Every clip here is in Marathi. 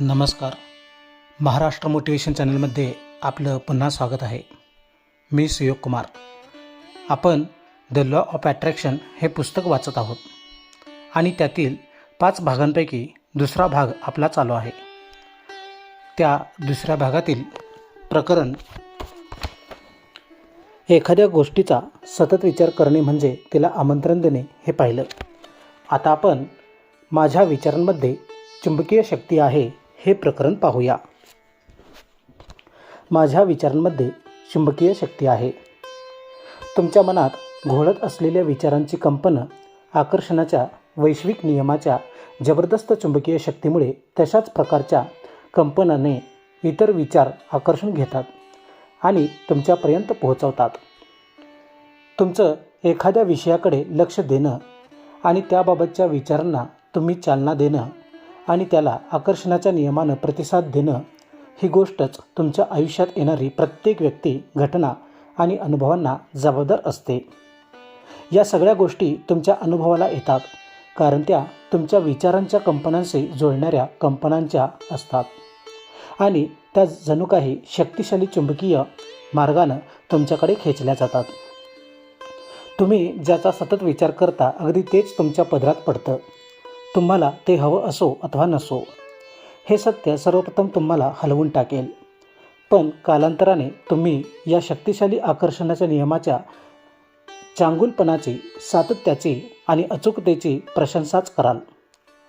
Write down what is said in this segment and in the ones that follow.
नमस्कार. महाराष्ट्र मोटिवेशन चॅनलमध्ये आपलं पुन्हा स्वागत आहे. मी सुयोग कुमार. आपण द लॉ ऑफ अट्रॅक्शन हे पुस्तक वाचत आहोत. आणि त्यातील पाच भागांपैकी दुसरा भाग आपला चालू आहे. त्या दुसऱ्या भागातील प्रकरण एखाद्या गोष्टीचा सतत विचार करणे म्हणजे तिला आमंत्रण देणे हे पाहिलं. आता आपण माझ्या विचारांमध्ये चुंबकीय शक्ती आहे हे प्रकरण पाहूया. माझ्या विचारांमध्ये चुंबकीय शक्ती आहे. तुमच्या मनात घोळत असलेल्या विचारांची कंपनं आकर्षणाच्या वैश्विक नियमाच्या जबरदस्त चुंबकीय शक्तीमुळे तशाच प्रकारच्या कंपनाने इतर विचार आकर्षून घेतात आणि तुमच्यापर्यंत पोहोचवतात. तुमचं एखाद्या विषयाकडे लक्ष देणं आणि त्याबाबतच्या विचारांना तुम्ही चालना देणं आणि त्याला आकर्षणाच्या नियमानं प्रतिसाद देणं ही गोष्टच तुमच्या आयुष्यात येणारी प्रत्येक व्यक्ती घटना आणि अनुभवांना जबाबदार असते. या सगळ्या गोष्टी तुमच्या अनुभवाला येतात कारण त्या तुमच्या विचारांच्या कंपनांशी जुळणाऱ्या कंपनांच्या असतात. आणि त्या जणू काही शक्तिशाली चुंबकीय मार्गानं तुमच्याकडे खेचल्या जातात. तुम्ही ज्याचा सतत विचार करता अगदी तेच तुमच्या पदरात पडतं. तुम्हाला ते हवं असो अथवा नसो. हे सत्य सर्वप्रथम तुम्हाला हलवून टाकेल. पण कालांतराने तुम्ही या शक्तिशाली आकर्षणाच्या नियमाच्या चांगुलपणाची सातत्याची आणि अचूकतेची प्रशंसाच कराल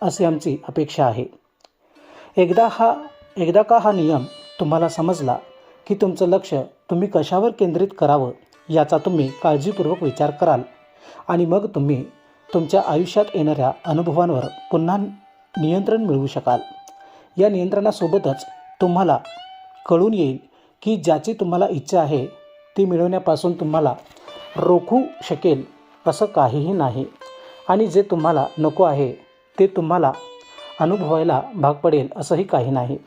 अशी आमची अपेक्षा आहे. एकदा हा एकदा का हा नियम तुम्हाला समजला की तुमचं लक्ष तुम्ही कशावर केंद्रित करावं याचा तुम्ही काळजीपूर्वक विचार कराल आणि मग तुम्ही तुमच्या आयुष्यात येणाऱ्या अनुभवांवर पुन्हा नियंत्रण मिळवू शकाल. या नियंत्रणासोबतच तुम्हाला कळून येईल की ज्याची तुम्हाला इच्छा आहे ती मिळवण्यापासून तुम्हाला रोखू शकेल असं काहीही नाही. आणि जे तुम्हाला नको आहे ते तुम्हाला अनुभवायला भाग पडेल असंही काही नाही.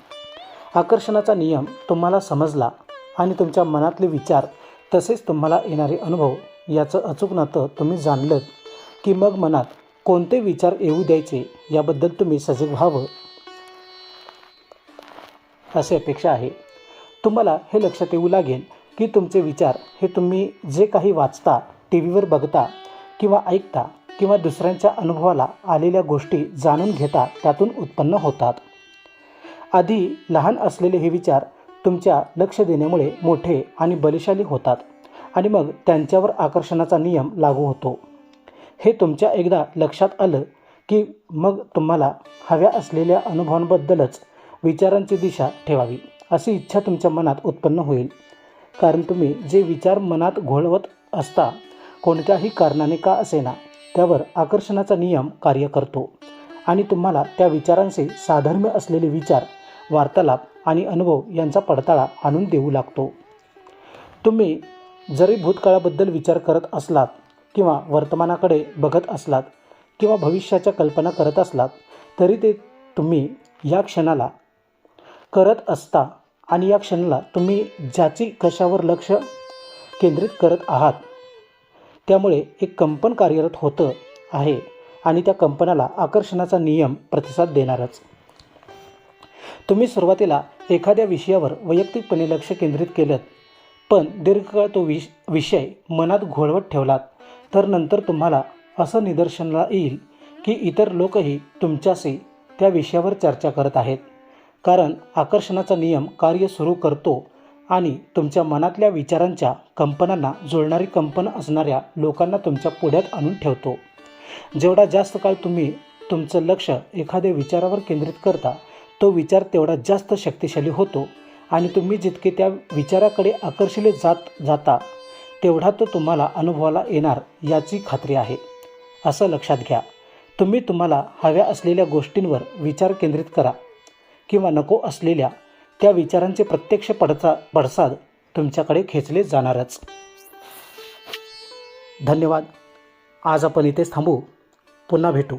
आकर्षणाचा नियम तुम्हाला समजला आणि तुमच्या मनातले विचार तसेच तुम्हाला येणारे अनुभव याचं अचूक नातं तुम्ही जाणलं की मग मनात कोणते विचार येऊ द्यायचे याबद्दल तुम्ही सजग व्हावं? अशी अपेक्षा आहे. तुम्हाला हे लक्षात येऊ लागेल की तुमचे विचार हे तुम्ही जे काही वाचता टी व्हीवर बघता किंवा ऐकता किंवा दुसऱ्यांच्या अनुभवाला आलेल्या गोष्टी जाणून घेता त्यातून उत्पन्न होतात. आधी लहान असलेले हे विचार तुमच्या लक्ष देण्यामुळे मोठे आणि बलशाली होतात आणि मग त्यांच्यावर आकर्षणाचा नियम लागू होतो. हे तुमच्या एकदा लक्षात आलं की मग तुम्हाला हव्या असलेल्या अनुभवांबद्दलच विचारांची दिशा ठेवावी अशी इच्छा तुमच्या मनात उत्पन्न होईल. कारण तुम्ही जे विचार मनात घोळवत असता कोणत्याही कारणाने का असेना त्यावर आकर्षणाचा नियम कार्य करतो. आणि तुम्हाला त्या विचारांचे साधर्म्य असलेले विचार वार्तालाप आणि अनुभव यांचा पडताळा आणून देऊ लागतो. तुम्ही जरी भूतकाळाबद्दल विचार करत असलात किंवा वर्तमानाकडे बघत असलात किंवा भविष्याच्या कल्पना करत असलात तरी ते तुम्ही या क्षणाला करत असता आणि या क्षणाला तुम्ही ज्याची कशावर लक्ष केंद्रित करत आहात त्यामुळे एक कंपन कार्यरत होतं आहे आणि त्या कंपनाला आकर्षणाचा नियम प्रतिसाद देणारच. तुम्ही सुरुवातीला एखाद्या विषयावर वैयक्तिकपणे लक्ष केंद्रित केलं पण दीर्घकाळ तो विष विषय मनात घोळवत ठेवलात. तर नंतर तुम्हाला असं निदर्शनाला येईल की इतर लोकही तुमच्याशी त्या विषयावर चर्चा करत आहेत. कारण आकर्षणाचा नियम कार्य सुरू करतो आणि तुमच्या मनातल्या विचारांच्या कंपनांना जुळणारी कंपन असणाऱ्या लोकांना तुमच्या पुढ्यात आणून ठेवतो. जेवढा जास्त काळ तुम्ही तुमचं लक्ष एखाद्या विचारावर केंद्रित करता तो विचार तेवढा जास्त शक्तिशाली होतो आणि तुम्ही जितके त्या विचाराकडे आकर्षिले जात जाता तेवढा तो तुम्हाला अनुभवाला येणार याची खात्री आहे. असं लक्षात घ्या. तुम्ही तुम्हाला हव्या असलेल्या गोष्टींवर विचार केंद्रित करा किंवा नको असलेल्या त्या विचारांचे प्रत्यक्ष पडसा पडसाद तुमच्याकडे खेचले जाणारच. धन्यवाद. आज आपण इथेच थांबू. पुन्हा भेटू.